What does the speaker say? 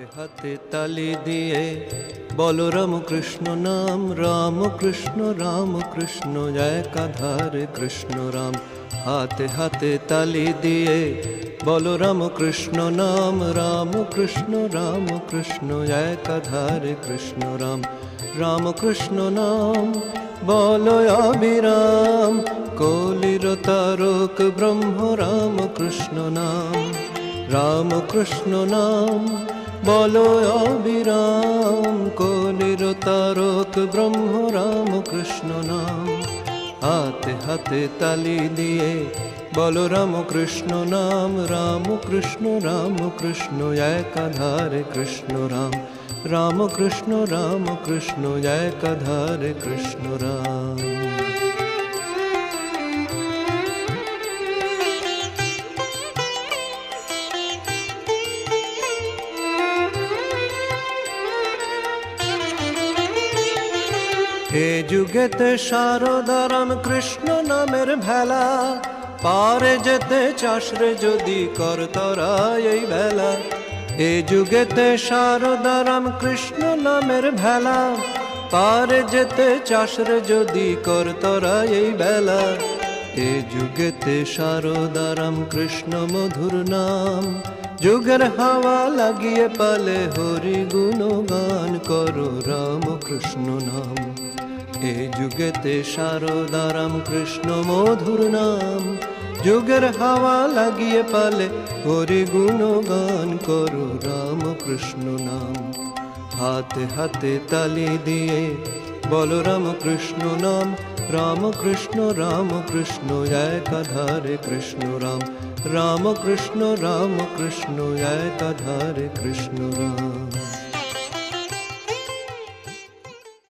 হাতে হাতে তালি দিয়ে বলো রাম কৃষ্ণ নাম রাম কৃষ্ণ রাম কৃষ্ণ একাধারে কৃষ্ণ রাম। হাতে হাতে তালি দিয়ে বলো রাম কৃষ্ণ নাম রাম কৃষ্ণ রাম কৃষ্ণ একাধারে কৃষ্ণ রাম। রাম কৃষ্ণ নাম, বলো অবিরাম, কলির তারক ব্রহ্ম রাম কৃষ্ণ নাম। রাম কৃষ্ণ নাম বলো অবিরাম, কলির তারক ব্রহ্ম রাম কৃষ্ণ নাম। হাতে হাতে তালি দিয়ে বলো রাম কৃষ্ণ নাম রাম কৃষ্ণ রাম কৃষ্ণ একাধারে কৃষ্ণ রাম। রাম কৃষ্ণ রাম কৃষ্ণ একাধারে কৃষ্ণ রাম। হে যুগেতে শারদারাম কৃষ্ণ নামের ভেলা, পারে যেতে চাষরে যদি করতরা এই বেলা এ যুগেতে শারদারাম কৃষ্ণ নামের ভেলা, পারে যেতে চাষরে যদি করতরা এই বেলা এ যুগেতে শারদারাম কৃষ্ণ মধুর নাম, যুগের হাওয়া লাগিয়ে পালে হরি গুণগান করো রাম কৃষ্ণ নাম। এ যুগেতে শারদারাম কৃষ্ণ মধুর নাম। যুগের হাওয়া লাগিয়ে পালে হরি গুণগান করু রাম কৃষ্ণ নাম। হাতে হাতে তালি দিয়ে বল রাম কৃষ্ণ নাম। রাম কৃষ্ণ রাম কৃষ্ণ একাধারে কৃষ্ণ রাম। রাম কৃষ্ণ রাম কৃষ্ণ একাধারে কৃষ্ণ রাম।